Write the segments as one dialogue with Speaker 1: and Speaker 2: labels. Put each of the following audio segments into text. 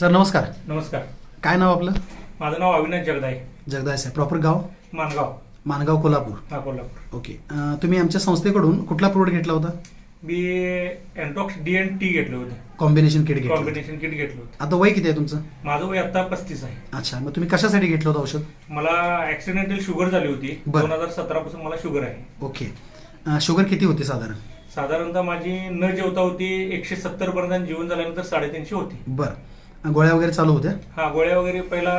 Speaker 1: Sir नमस्कार.
Speaker 2: नमस्कार.
Speaker 1: काय नाव आपलं?
Speaker 2: माझं नाव अविनाश जगदाय
Speaker 1: जगदाय साहेब. प्रॉपर गाव?
Speaker 2: मानगाव
Speaker 1: मानगाव कोल्हापूर.
Speaker 2: हा कोल्हापूर.
Speaker 1: ओके. अं, तुम्ही आमच्या संस्थेकडून कुठला प्रोडक्ट घेतला होता?
Speaker 2: मी अँटॉक्स डी एन टी घेतलं होतं.
Speaker 1: कॉम्बिनेशन किट घेतलं होतं.
Speaker 2: कॉम्बिनेशन किट घेतलं होतं.
Speaker 1: आता वय किती आहे तुमचं?
Speaker 2: माझं वय आता पस्तीस आहे.
Speaker 1: अच्छा मग तुम्ही कशासाठी घेतलं होतं औषध?
Speaker 2: मला ऍक्सिडेंटल शुगर झाली होती.
Speaker 1: बरं.
Speaker 2: दोन हजार सतरा पासून मला शुगर आहे.
Speaker 1: ओके. अं, शुगर किती होती साधारण?
Speaker 2: साधारणतः माझी न जेवता होती एकशे सत्तर पर्यंत जेवण झाल्यानंतर साडेतीनशे होती.
Speaker 1: बरं. गोळ्या वगैरे चालू होत्या?
Speaker 2: हा गोळ्या वगैरे पहिला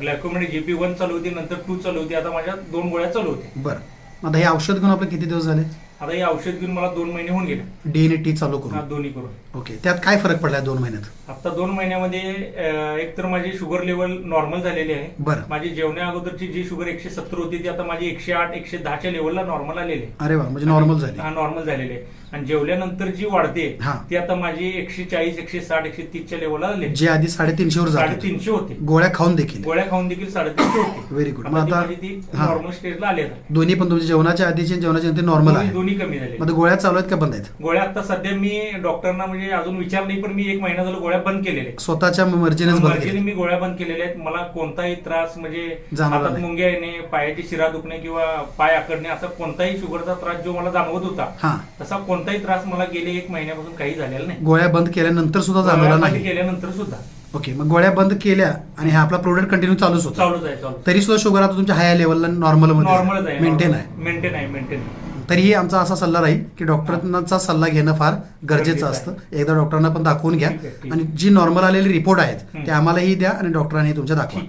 Speaker 2: ग्लॅकोमेड जीपी वन चालू होती नंतर टू चालू होती. आता माझ्या दोन गोळ्या चालू होत्या.
Speaker 1: बरं. आता हे औषध घेऊन आपले किती दिवस झाले?
Speaker 2: आता हे औषध घेऊन मला दोन महिने होऊन गेले.
Speaker 1: डीएनए टी चालू
Speaker 2: हा
Speaker 1: करून
Speaker 2: दोन्ही करून.
Speaker 1: ओके त्यात काय फरक पडला दोन महिन्यात?
Speaker 2: आता दोन महिन्यामध्ये अं, एक तर माझी शुगर लेवल नॉर्मल झालेली आहे.
Speaker 1: बरं.
Speaker 2: माझी जेवण्या अगोदरची जी शुगर एकशे सत्तर होती ती आता माझी एकशे आठ एकशे दहाच्या लेवलला नॉर्मल आलेली आहे.
Speaker 1: अरे वा म्हणजे नॉर्मल झाली.
Speaker 2: हा नॉर्मल झालेली आहे. आणि जेवल्यानंतर जी वाढते
Speaker 1: हा.
Speaker 2: ती आता माझी एकशे चाळीस एकशे साठ एकशे तीसच्या लेवलला आली
Speaker 1: जे आधी साडेतीनशे वर जात होती.
Speaker 2: साडेतीनशे होते.
Speaker 1: गोळ्या खाऊन देखील.
Speaker 2: गोळ्या खाऊन देखील साडेतीनशे होते.
Speaker 1: व्हेरी गुड
Speaker 2: आता
Speaker 1: मग
Speaker 2: ती
Speaker 1: आता
Speaker 2: माझी ती
Speaker 1: हा.
Speaker 2: नॉर्मल स्टेजला आली आता
Speaker 1: दोन्ही पण तुमच्या जेवणाच्या आधीचे आणि जेवणाच्या नंतर नॉर्मल
Speaker 2: दोन्ही-
Speaker 1: आहे.
Speaker 2: दोन्ही कमी झाले
Speaker 1: मग गोळ्या चालू आहेत का बंद आहेत?
Speaker 2: गोळ्या आता सध्या मी डॉक्टरांना म्हणजे अजून विचार नाही पण मी एक महिना झाला गोळ्या बंद केलेल्या आहेत.
Speaker 1: स्वतःच्या
Speaker 2: मर्जीने
Speaker 1: केलं
Speaker 2: मी गोळ्या बंद केलेल्या आहेत. मला कोणताही त्रास म्हणजे हातात. मुंग्या येणे पायाची शिरा दुखणे किंवा पाय आकडणे असा कोणताही शुगरचा त्रास जो मला जाणवत होता
Speaker 1: हा.
Speaker 2: तसा कोणताही त्रास मला गेले एक महिन्यापासून काही झालेला नाही.
Speaker 1: गोळ्या बंद केल्यानंतर सुद्धा जाणवला नाही.
Speaker 2: केल्यानंतर सुद्धा.
Speaker 1: ओके मग गोळ्या बंद केल्या आणि हा आपला प्रोडक्ट कंटिन्यू चालूच होता.
Speaker 2: चालूच आहे चालू
Speaker 1: तरी सुद्धा शुगर आता तुमच्या हाय लेवलला नॉर्मल
Speaker 2: नॉर्मलच आहे.
Speaker 1: मेंटेन आहे.
Speaker 2: मेंटेन आहे मेंटेन
Speaker 1: तरीही आमचा असा सल्ला राहील की डॉक्टरांचा सल्ला घेणं फार गरजेचं असतं. एकदा डॉक्टरांना पण दाखवून घ्या. आणि जी नॉर्मल आलेली रिपोर्ट आहेत. ते आम्हालाही द्या आणि डॉक्टरांनी तुमच्या दाखवा.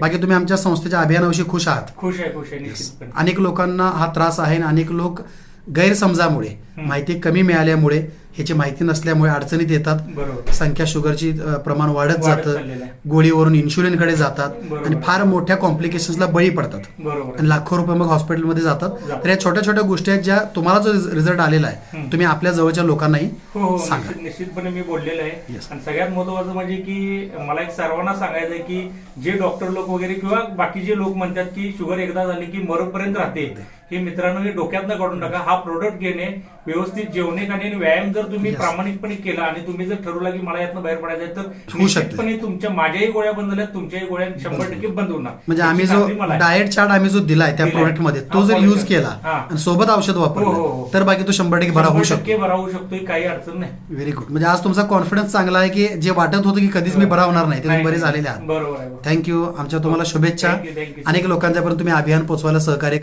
Speaker 1: बाकी तुम्ही आमच्या संस्थेच्या अभियानाविषयी खुश आहात.
Speaker 2: खुश आहे खुश आहे
Speaker 1: अनेक लोकांना हा त्रास आहे आणि अनेक लोक गैरसमजामुळे. माहिती कमी मिळाल्यामुळे ह्याची माहिती नसल्यामुळे अडचणीत येतात. संख्या शुगरची प्रमाण वाढत जातं. गोळीवरून इन्शुलिनकडे जातात. आणि फार मोठ्या कॉम्प्लिकेशन्सला बळी पडतात. आणि लाखो रुपये मग हॉस्पिटलमध्ये जातात. तर या छोट्या छोट्या गोष्टी आहेत ज्या तुम्हाला जो रिझल्ट आलेला आहे. तुम्ही आपल्या जवळच्या लोकांनाही
Speaker 2: हो हो.
Speaker 1: सांगा.
Speaker 2: निश्चित- निश्चितपणे मी बोललेलो आहे. आणि सगळ्यात महत्वाचं म्हणजे की मला एक सर्वांना सांगायचं आहे की जे डॉक्टर लोक वगैरे किंवा बाकीचे लोक म्हणतात की शुगर एकदा झाली की मरोपर्यंत राहते. हे मित्रांनो हे डोक्यात न काढून टाका हा प्रोडक्ट घेणे व्यवस्थित जेवणे खाणे आणि व्यायाम जर तुम्ही. प्रामाणिकपणे केला आणि तुम्ही जर ठरवला की मला यातनं बाहेर पडायचं तर. निश्चितपणे तुमच्या माझ्याही गोळ्या बंद झाल्या तुमच्याही गोळ्या शंभर टक्के बंद होणार
Speaker 1: म्हणजे आम्ही जो. डाएट चार्ट आम्ही जो दिलाय त्या. प्रोडक्टमध्ये तो जर. युज केला. आणि सोबत औषध
Speaker 2: हो, हो,
Speaker 1: वापरलं
Speaker 2: हो.
Speaker 1: तर बाकी तो शंभर टक्के बरा होऊ शकतो
Speaker 2: बरा होऊ शकतो काही अडचण नाही
Speaker 1: व्हेरी गुड म्हणजे आज तुमचा कॉन्फिडन्स चांगला आहे की जे वाटत होतं की कधीच मी बरा होणार नाही ते बरे झालेले आहात
Speaker 2: बरोबर.
Speaker 1: थँक्यू आमच्या तुम्हाला शुभेच्छा. अनेक लोकांच्यापर्यंत तुम्ही अभियान पोहोचवायला सहकार्य